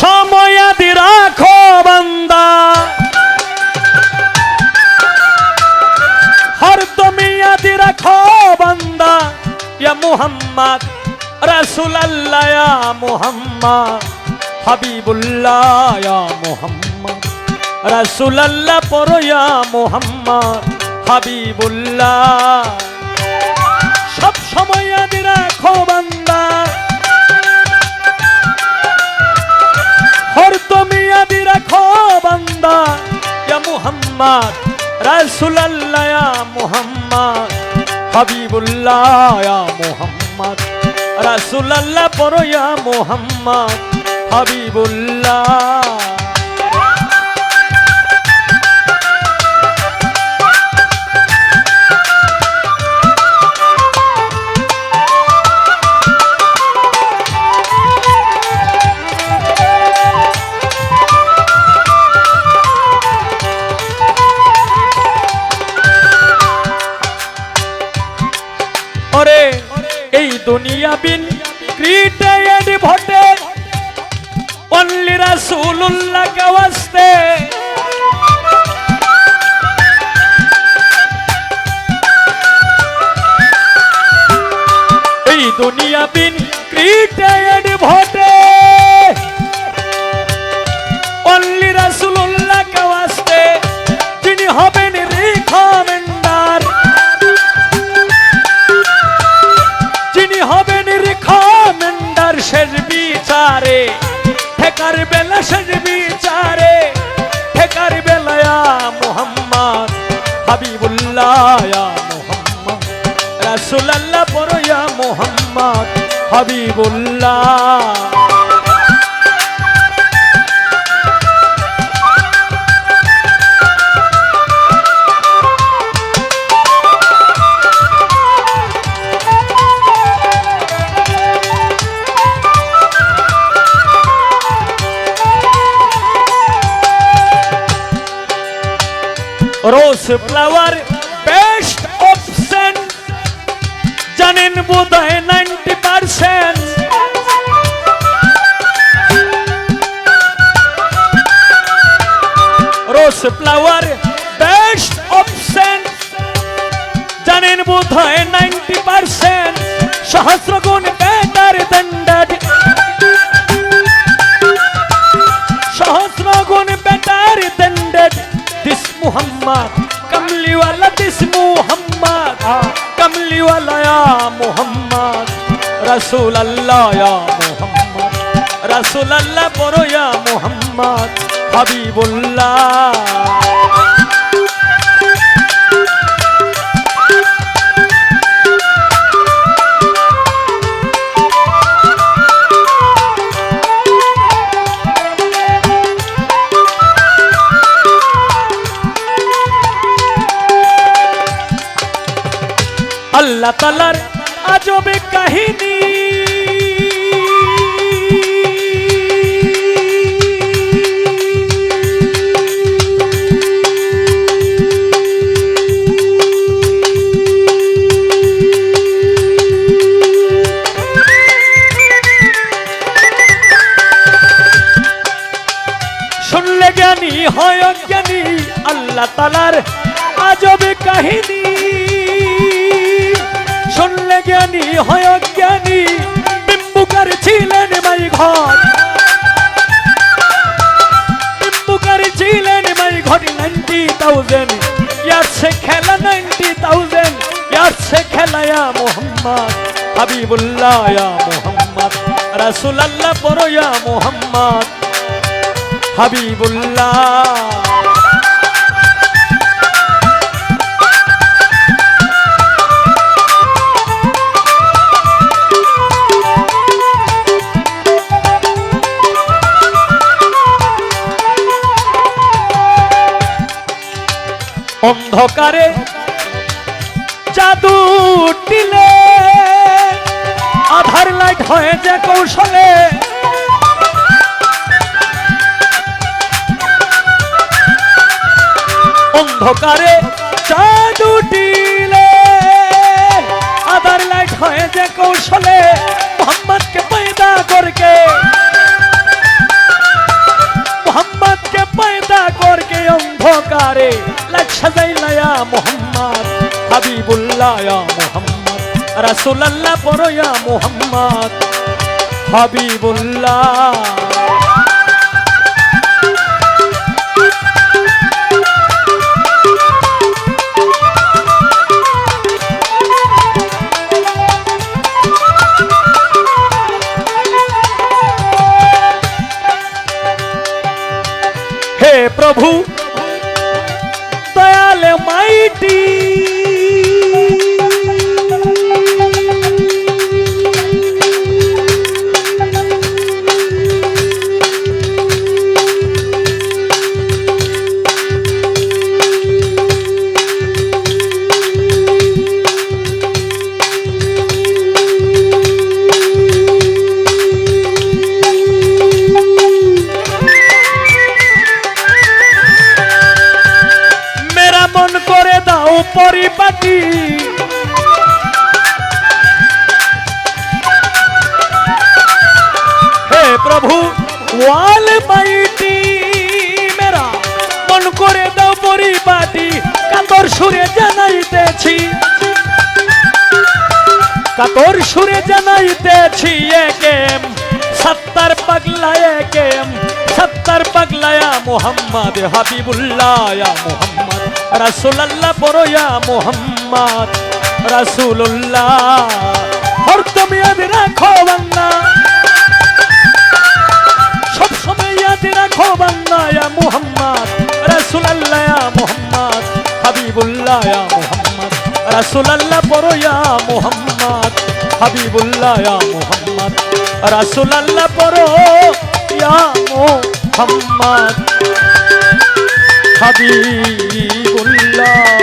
সময়াদি রাখো বান্দা। হর তুমি আদি রাখো বান্দা। ইয়া মুহাম্মদ, রাসূলুল্লাহ, ইয়া মুহাম্মদ, হাবিবুল্লাহ, ইয়া মুহাম্মদ। রাসূলুল্লাহ পড়ো, ইয়া মুহাম্মদ, হাবিবুল্লাহ। সব সময় আদি রাখো বান্দা। মুহাম্মদ রসুল্লায়া মোহাম্মদ হবিবুল্লায়া মোহাম্মদ রসুল্লা পরয়া মোহাম্মদ হাবিবুল্লাহ। অনলি রাসূলুল্লাহ কে ওয়াস্তে এই দুনিয়া বিন ক্রিটেড ভোটে। অনলি রাসূলুল্লাহ কে ওয়াস্তে যিনি হবেন রিকমেন্ডার যিনি হবেন রিকমেন্ডার শেষ বিচারে। ঠেকার বেলা শেষ বিচারে ঠেকার বেলায়া মোহাম্মদ হাবিবুল্লাহ মোহাম্মদ রাসূলুল্লাহ পরয়া মোহাম্মদ হাবিবুল্লাহ। রোজ ফ্লাওয়ার বেস্ট অপশন জানেন বোধ হয় ninety percent rose flower best option জানেন বোধ হয় নাইনটি কমলিওয়ালা ইয়া মুহাম্মদ রাসূল আল্লাহ মুহাম্মদ রাসূল আল্লাহ ইয়া মুহাম্মদ হাবিবুল্লাহ। আল্লাহ তালার আজবে কাহিনী। শুনলে জ্ঞানী হয় অজ্ঞানী আল্লাহ তালার আজবে কাহিনী। শুনলে জ্ঞানী হয় অজ্ঞানী বিম্বুকার ছিলেন মাই ঘর। বিম্বুকার ছিলেন মাই ঘর নাইনটি থাউজেন্ড ইয়ার সে খেলা নাইনটি থাউজেন্ড ইয়ার সে খেলায়া মোহাম্মদ, হাবিবুল্লাহ মোহাম্মদ, রাসূলুল্লাহ পড়ো ইয়া মোহাম্মদ, হাবিবুল্লাহ। অন্ধকারে জাদু দিলে আধার লাইট হয়ে যে কৌশলে। অন্ধকারে জাদু দিলে আধার লাইট হয়ে যে কৌশলে। মোহাম্মদকে পয়দা করকে দরবারে লাখ সাজাইলা ইয়া মোহাম্মদ হাবিবুল্লাহ ইয়া মোহাম্মদ রাসূলুল্লাহ পড়ো ইয়া মোহাম্মদ হাবিবুল্লাহ। প্রভু দয়াল মাইটি। পরিপাটি হে প্রভু, ওয়াল মাইটি, মেরা, মন করে দাও পরিপাটি কাতর সুরে জানাইতেছি। কাতর সুরে জানাইতেছি একেম, সত্তর পাগলা একেম, সত্তর পাগলায়া মোহাম্মদ হাবিবুল্লাহ মোহাম্মদ। রাসুলাল্লাহ পরয়া মোহাম্মদ রাসুল্লাহ হর তুমি আদ রাখো বাংলা। সব সময় ইয়াদ রাখো বাংলা মোহাম্মদ, রাসুলাল্লাহ মোহাম্মদ, হাবিবুল্লাহ মোহাম্মদ, রাসুলাল্লাহ পরয়া মোহাম্মদ, হাবিবুল্লাহ মোহাম্মদ, রাসুলাল্লাহ ইয়া মোহাম্মদ হাবিবুল্লাহ